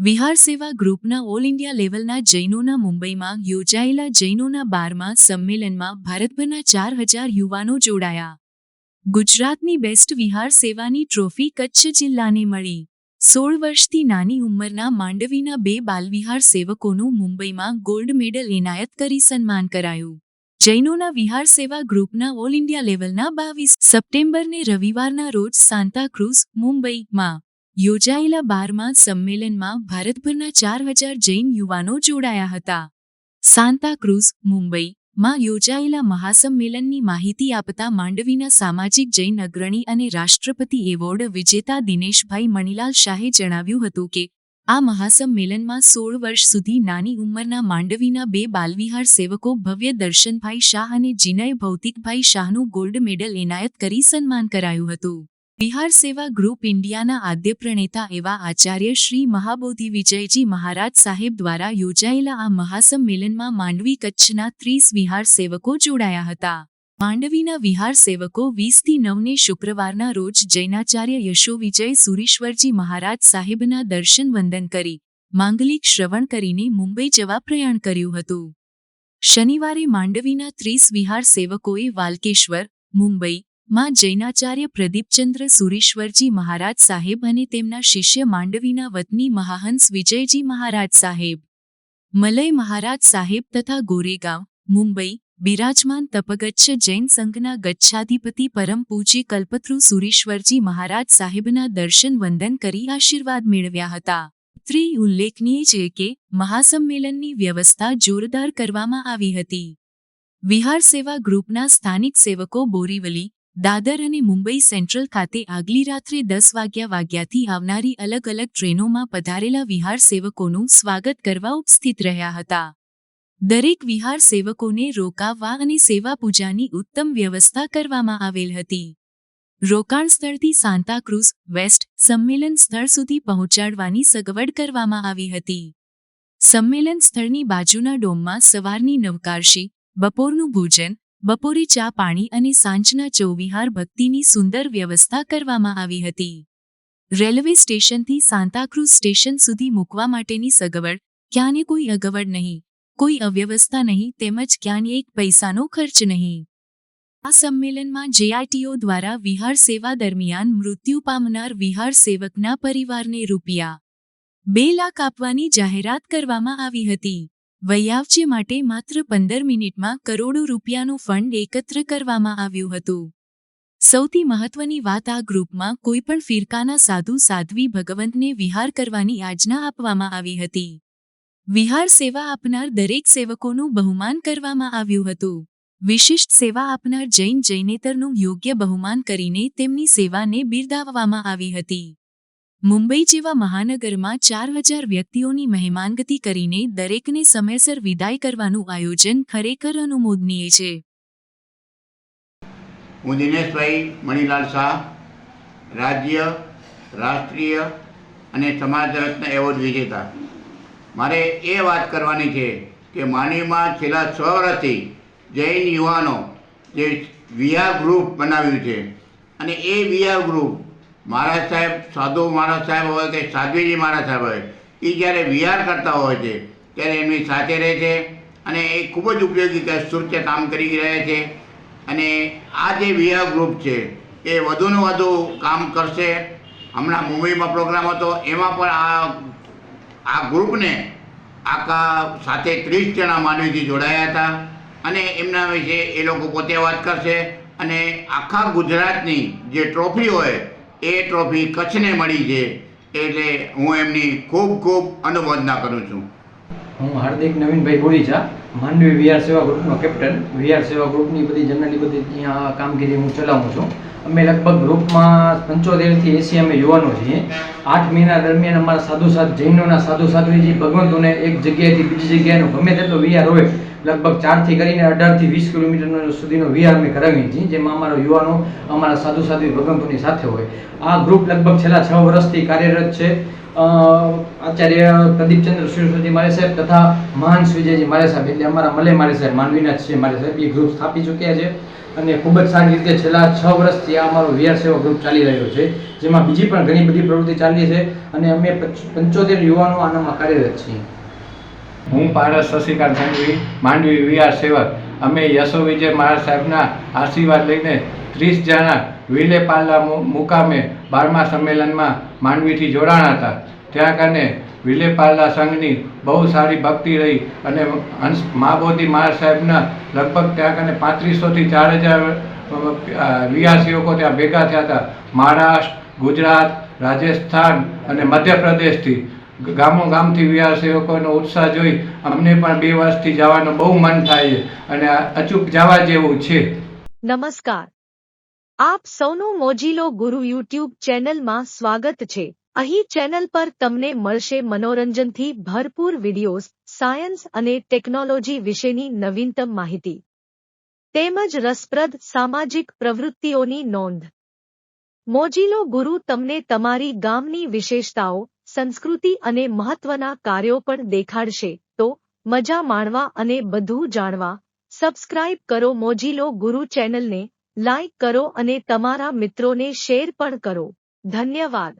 વિહાર સેવા ગ્રુપના all India લેવલના જૈનોના મુંબઈમાં યોજાયેલા જૈનોના બારમા સંમેલનમાં ભારતભરના ચાર હજાર યુવાનો જોડાયા. ગુજરાતની બેસ્ટ વિહાર સેવાની ટ્રોફી કચ્છ જિલ્લાને મળી. સોળ વર્ષથી નાની ઉંમરના માંડવીના બે બાલવિહાર સેવકોનું મુંબઈમાં ગોલ્ડ મેડલ એનાયત કરી સન્માન કરાયું. જૈનોના વિહાર સેવા ગ્રુપના ઓલ ઇન્ડિયા લેવલના બાવીસ સપ્ટેમ્બરને રવિવારના રોજ સાંતાક્રુઝ મુંબઈમાં યોજાયેલા બારમા સંમેલનમાં ભારતભરના ચાર હજાર જૈન યુવાનો જોડાયા હતા. સાંતાક્રુઝ મુંબઈ, માં યોજાયેલા મહાસંમેલનની માહિતી આપતા માંડવીના સામાજિક જૈન અગ્રણી અને રાષ્ટ્રપતિ એવોર્ડ વિજેતા દિનેશભાઈ મણિલાલ શાહે જણાવ્યું હતું કે, આ મહાસંમેલનમાં સોળ વર્ષ સુધી નાની ઉંમરના માંડવીના બે બાલવિહાર સેવકો ભવ્ય દર્શનભાઈ શાહ અને જીનય ભૌતિકભાઈ શાહનું ગોલ્ડ મેડલ એનાયત કરી સન્માન કરાયું હતું. બિહાર સેવા ગ્રુપ ઇન્ડિયાના આદ્ય પ્રણેતા એવા આચાર્ય શ્રી મહાબોધિ વિજયજી મહારાજ સાહેબ દ્વારા યોજાયેલા આ મહાસંમેલનમાં માંડવી કચ્છના ત્રીસ વિહાર સેવકો જોડાયા હતા. માંડવીના વિહાર સેવકો વીસથી નવને શુક્રવારના રોજ જૈનાચાર્ય યશો વિજય સુરીશ્વરજી મહારાજ સાહેબના દર્શન વંદન કરી, માંગલિક શ્રવણ કરીને મુંબઈ જવા પ્રયાણ કર્યું હતું. શનિવારે માંડવીના ત્રીસ વિહાર સેવકોએ વાલકેશ્વર, મુંબઈ માં જૈનાચાર્ય પ્રદીપચંદ્ર સુરીશ્વરજી મહારાજ સાહેબ અને તેમના શિષ્ય માંડવીના વતની મહાહંસ વિજયજી મહારાજ સાહેબ. મલય મહારાજ સાહેબ તથા ગોરેગાંવ, મુંબઈ, બિરાજમાન તપગચ્છ જૈન સંઘના ગચ્છાધિપતિ પરમ પૂજ્ય કલ્પતૃ સુરીશ્વરજી મહારાજ સાહેબના દર્શન વંદન કરી આશીર્વાદ મેળવ્યા હતા. ત્રી ઉલ્લેખનીય છે કે, મહાસંમેલનની વ્યવસ્થા જોરદાર કરવામાં આવી હતી. વિહાર સેવા ગ્રુપના સ્થાનિક સેવકો બોરીવલી દાદર અને મુંબઈ સેન્ટ્રલ ખાતે આગલી રાત્રે દસ વાગ્યા વાગ્યાથી આવનારી અલગ અલગ ટ્રેનોમાં પધારેલા વિહાર સેવકોનું સ્વાગત કરવા ઉપસ્થિત રહ્યા હતા. દરેક વિહાર સેવકોને રોકાવવા અને સેવા પૂજાની ઉત્તમ વ્યવસ્થા કરવામાં આવેલ હતી. રોકાણ સ્થળથી સાંતાક્રુઝ વેસ્ટ સંમેલન સ્થળ સુધી પહોંચાડવાની સગવડ કરવામાં આવી હતી. સંમેલન સ્થળની બાજુના ડોમમાં સવારની નવકારશી, બપોરનું ભોજન બપોરે ચા પાણી અને સાંજના ચૌવિહાર ભક્તિની સુંદર વ્યવસ્થા કરવામાં આવી હતી. રેલવે સ્ટેશનથી સાંતાક્રુઝ સ્ટેશન સુધી મૂકવા માટેની સગવડ ક્યાંને કોઈ અગવડ નહીં, કોઈ અવ્યવસ્થા નહીં તેમજ ક્યાંને એક પૈસાનો ખર્ચ નહીં. આ સંમેલનમાં જેઆઈટીઓ દ્વારા વિહાર સેવા દરમિયાન મૃત્યુ પામનાર વિહાર સેવકના પરિવારને રૂપિયા બે લાખ આપવાની જાહેરાત કરવામાં આવી હતી. વૈયાવચે માટે માત્ર પંદર મિનિટમાં કરોડો રૂપિયાનું ફંડ એકત્ર કરવામાં આવ્યું હતું. સૌથી મહત્વની વાત આ ગ્રુપમાં કોઈપણ ફિરકાના સાધુ, સાધ્વી ભગવંતને વિહાર કરવાની આજ્ઞા આપવામાં આવી હતી. વિહાર સેવા આપનાર દરેક સેવકોનું બહુમાન કરવામાં આવ્યું હતું. વિશિષ્ટ સેવા આપનાર જૈન, જૈનેતરનું યોગ્ય બહુમાન કરીને તેમની સેવાને બિરદાવવામાં આવી હતી. મુંબઈ જેવા મહાનગરમાં ચાર હજાર વ્યક્તિઓની મહેમાનગતિ કરીને દરેકને સમયસર વિદાય કરવાનું આયોજન ખરેખર અનુમોદનીય છે. હું દિનેશભાઈ મણિલાલ શાહ, રાજ્ય, રાષ્ટ્રીય અને સમાજ રત્ન એવોર્ડ વિજેતા. મારે એ વાત કરવાની છે કે માનવીમાં છેલ્લા છ વર્ષથી જૈન યુવાનો જે વિહાર ગ્રુપ બનાવ્યું છે અને એ વિહાર ગ્રુપ મહારાજ સાહેબ, સાધુ મહારાજ સાહેબ હોય કે સાધ્વીજી મહારાજ સાહેબ હોય એ જ્યારે વિહાર કરતા હોય છે, ત્યારે એમની સાથે રહે છે અને એ ખૂબ જ ઉપયોગી કે સુરતે કામ કરી રહ્યા છે. અને આ જે વિહાર ગ્રુપ છે, એ વધુને વધુ કામ કરશે. હમણાં મુંબઈમાં પ્રોગ્રામ હતો, એમાં પણ આ આ ગ્રુપને આખા સાથે ત્રીસ જણા માનવીથી જોડાયા હતા અને એમના વિશે એ લોકો પોતે વાત કરશે અને આખા ગુજરાતની જે ટ્રોફી હોય એ ટ્રોફી કચ્છને મળી છે એટલે હું એમની ખૂબ ખૂબ અનુમોદના કરું છું. હું હાર્દિક નવીનભાઈ બોરીચા માંડવી વીઆર સેવા ગ્રુપનો કેપ્ટન. વીઆર સેવા ગ્રુપની બધી જનરલી બધી અહીંયા કામગીરી હું ચલાવું છું. અમે લગભગ ગ્રુપમાં પંચોતેરથી એસી અમે યુવાનો છીએ. આઠ મહિના દરમિયાન અમારા સાધુ સાધ જૈનોના સાધુ સાધ્વીજી ભગવંતોને એક જગ્યાએથી બીજી જગ્યાએનો ગમે તેટલો વિહાર હોય. લગભગ ચારથી કરીને અઢારથી વીસ કિલોમીટર સુધીનો વિહાર અમે કરાવીએ છીએ, જેમાં અમારા યુવાનો અમારા સાધુ સાધુ ભગવંતોની સાથે હોય. આ ગ્રુપ લગભગ છેલ્લા છ વર્ષથી કાર્યરત છે. આચાર્ય પ્રદીપચંદ્ર સરસ્વતી મારે સાહેબ તથા મહાન વિજયજી મારે સાહેબ, એટલે અમારા મલે મારે સાહેબ માનવીના છે મારે સાહેબ, એ ગ્રુપ સ્થાપી ચૂક્યા છે. અને ખૂબ જ સારી રીતે છેલ્લા છ વર્ષથી આ અમારો વીઆર સેવા ગ્રુપ ચાલી રહ્યો છે, જેમાં બીજી પણ ઘણી બધી પ્રવૃત્તિ ચાલી છે. અને અમે પંચોતેર યુવાનો આનામાં કાર્યરત છીએ. હું પારસ શશિકાંત સંઘવી માંડવી વિહાર સેવક. અમે યશો વિજય મહારાજ સાહેબના આશીર્વાદ લઈને ત્રીસ જણા વિલે મુકામે બારમા સંમેલનમાં માંડવીથી જોડાણા હતા. ત્યાં કને વિલે સંઘની બહુ સારી ભક્તિ રહી અને હંસ, મહાબોધિ મહારાજ સાહેબના લગભગ ત્યાં કને પાંત્રીસોથી ચાર હજાર વીઆર સેવકો ત્યાં ભેગા થયા હતા. મહારાષ્ટ્ર, ગુજરાત, રાજસ્થાન અને મધ્યપ્રદેશથી. ગામો ગામથી વિહાર સેવકોનો ઉત્સાહ જોઈ અમને પણ બે વર્ષથી જવાનું બહુ મન થાય છે અને અચૂક જવા જેવું છે. નમસ્કાર. આપ સૌનું મોજીલો ગુરુ યુટ્યુબ ચેનલમાં સ્વાગત છે. અહીં ચેનલ પર તમને મળશે મનોરંજનથી ભરપૂર વિડીયોઝ, સાયન્સ અને ટેકનોલોજી વિશેની નવીનતમ માહિતી. તેમજ રસપ્રદ સામાજિક પ્રવૃત્તિઓની નોંધ. મોજીલો ગુરુ તમને તમારી ગામની વિશેષતાઓ સંસ્કૃતિ અને મહત્વના કાર્યો પણ દેખાડશે. તો મજા માણવા અને બધું જાણવા. સબસ્ક્રાઇબ કરો મોજીલો ગુરુ ચેનલને લાઇક કરો અને તમારા મિત્રોને શેર પણ કરો. ધન્યવાદ.